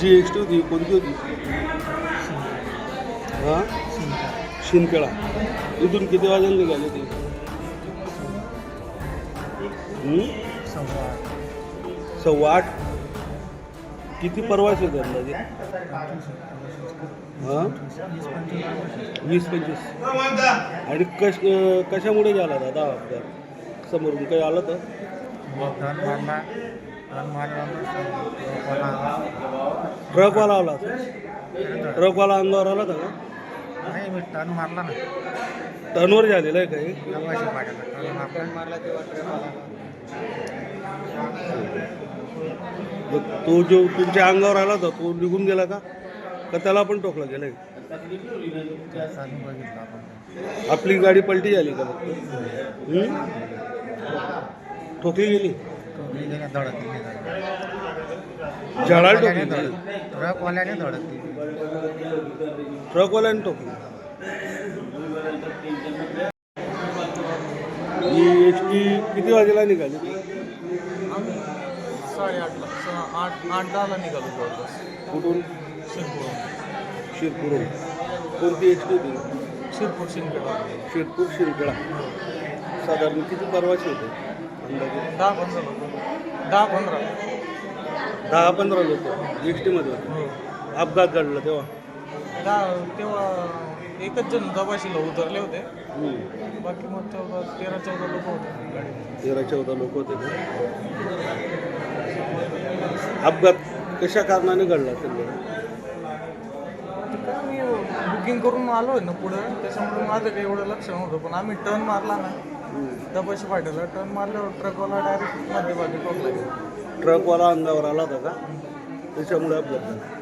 G S T होती कोणती होती? हां? शिंदखेडा. इथून किती वाजायला निघाले ते? सव्वा आठ. किती परवास येतो अंदाजे? हां? वीस पंचवीस. आणि कश कशामुळे झाला दादा अपघात? समोरून काही आलं तर? हो, टर्न मारला टर्न मारला ट्रकवाला आला ट्रकवाला अंगावर आला होता का? नाही मी टर्न मारला ना. टर्नवर झालेलं आहे काही? नवाशी पाठवला टर्न मारला. मग तो जो तुमच्या अंगावर आला होता तो निघून गेला का? का त्याला पण टोकला गेलाय चालून बघितलं आपण. आपली गाडी पलटी झाली का? फक्त? ठोकली गेली? धडकली. झाडाला ट्रकवाल्याने ठोकली धडक- ट्रकवाल्याने धडकली. ट्रकवाल्याने ठोकली ही एस टी किती वाजेला निघाली? आम्ही साडेआठला स- आठ आठ दहाला निघालो जवळपास. कुठून? शिरपूर शिरपूरून कोणती एस टी होती? शिरपूर शिंदखेडा शिरपूर शिरगळा साधारण किती परवाचे होते? दहा पंधरा लोक. दहा पंधरा दहा पंधरा लोक. एस टीमध्ये होते हो. अपघात घडला तेव्हा. दहा तेव्हा एकच जण दबाशीला उतरले होते. बाकी मग चौदा तेरा चौदा लोक होते. तेरा चौदा लोक होते अपघात कशा कारणाने घडला सगळं? ते बुकिंग करून आलो आहे ना पुढं त्याच्यामुळे माझं काही एवढं लक्ष नव्हतं पण आम्ही टर्न मारला ना दबाशी पाठवला टर्न मारल्यावर ट्रकवाला डायरेक्ट मध्यभागी टोकला गेला ट्रकवाला अंगावर आला होता का? त्याच्यामुळे अपघात झाला